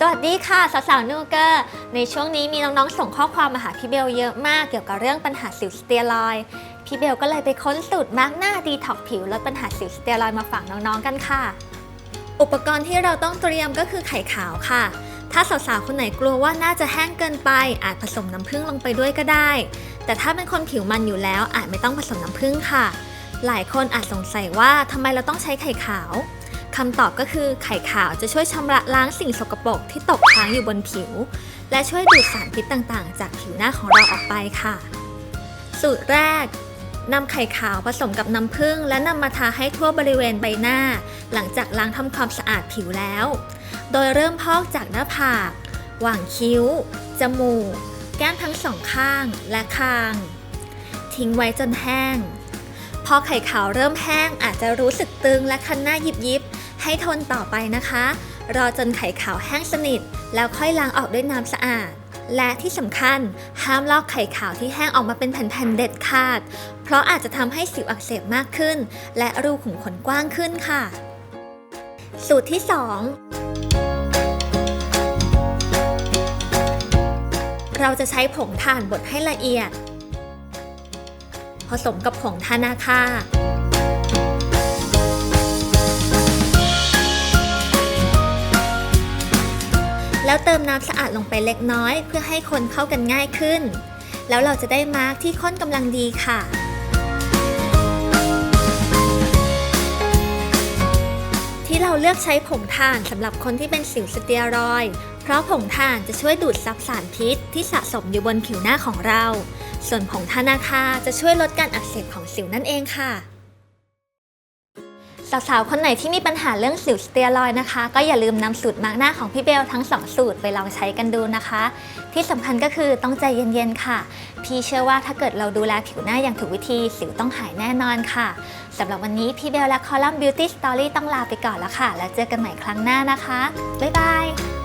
สวัสดีค่ะสาวๆนูเกอร์ ในช่วงนี้มีน้องๆส่งข้อความมาหาพี่เบลเยอะมากเกี่ยวกับเรื่องปัญหาสิวสเตียรอยพี่เบลก็เลยไปค้นสูตรมาร์กหน้าดีท็อกผิวลดปัญหาสิวสเตียรอยมาฝากน้องๆกันค่ะ อุปกรณ์ที่เราต้องเตรียมก็คือไข่ขาวค่ะ ถ้าสาวๆคนไหนกลัวว่าน่าจะแห้งเกินไป อาจผสมน้ำผึ้งลงไปด้วยก็ได้ แต่ถ้าเป็นคนผิวมันอยู่แล้วอาจไม่ต้องผสมน้ำผึ้งค่ะ หลายคนอาจสงสัยว่าทำไมเราต้องใช้ไข่ขาว คำตอบก็คือไข่ขาวจะช่วยชำระล้างสิ่งสกปรกที่ตกค้างอยู่บนผิว และช่วยดูดสารพิษต่างๆ จากผิวหน้าของเราออกไปค่ะ สูตรแรกนำไข่ขาวผสมกับน้ำผึ้งและนำมาทาให้ทั่วบริเวณใบหน้า หลังจากล้างทำความสะอาดผิวแล้ว โดยเริ่มพอกจากหน้าผาก หว่างคิ้ว จมูก แก้มทั้งสองข้างและคาง ทิ้งไว้จนแห้ง พอไข่ขาวเริ่มแห้งอาจจะรู้สึกตึงและคันหน้ายิบยิบ ให้ทนต่อไปนะคะ รอจนไข่ขาวแห้งสนิท แล้วค่อยล้างออกด้วยน้ำสะอาด และที่สำคัญห้ามลอกไข่ขาวที่แห้งออกมาเป็นแผ่นๆเด็ดขาด เพราะอาจจะทำให้สิวอักเสบมากขึ้น และรูขุมขนกว้างขึ้นค่ะ สูตรที่ 2เราจะใช้ผงถ่านบดให้ละเอียด ผสมกับผงทานาคา แล้วเติมน้ำสะอาดลงไปเล็กน้อย เพื่อให้คนเข้ากันง่ายขึ้น แล้วเราจะได้มาร์กที่ข้นกำลังดีค่ะที่เราเลือกใช้ผงถ่านสำหรับคนที่เป็นสิวสเตียรอย เพราะผงถ่านจะช่วยดูดซับสารพิษที่สะสมอยู่บนผิวหน้าของเรา ส่วนผงทานาคาจะช่วยลดการอักเสบของสิวนั่นเองค่ะ สาวๆ คนไหนที่มีปัญหาเรื่องสิวสเตียรอยนะคะ ก็อย่าลืมนำสูตรมาร์กหน้าของพี่เบลทั้ง 2 สูตรไปลองใช้กันดูนะคะ ที่สำคัญก็คือต้องใจเย็นๆ ค่ะ พี่เชื่อว่าถ้าเกิดเราดูแลผิวหน้าอย่างถูกวิธีสิวต้องหายแน่นอนค่ะสำหรับวันนี้พี่เบลและคอลัมน์ Beauty Story ต้องลาไปก่อนแล้วค่ะ แล้วเจอกันใหม่ครั้งหน้านะคะ บ๊ายบาย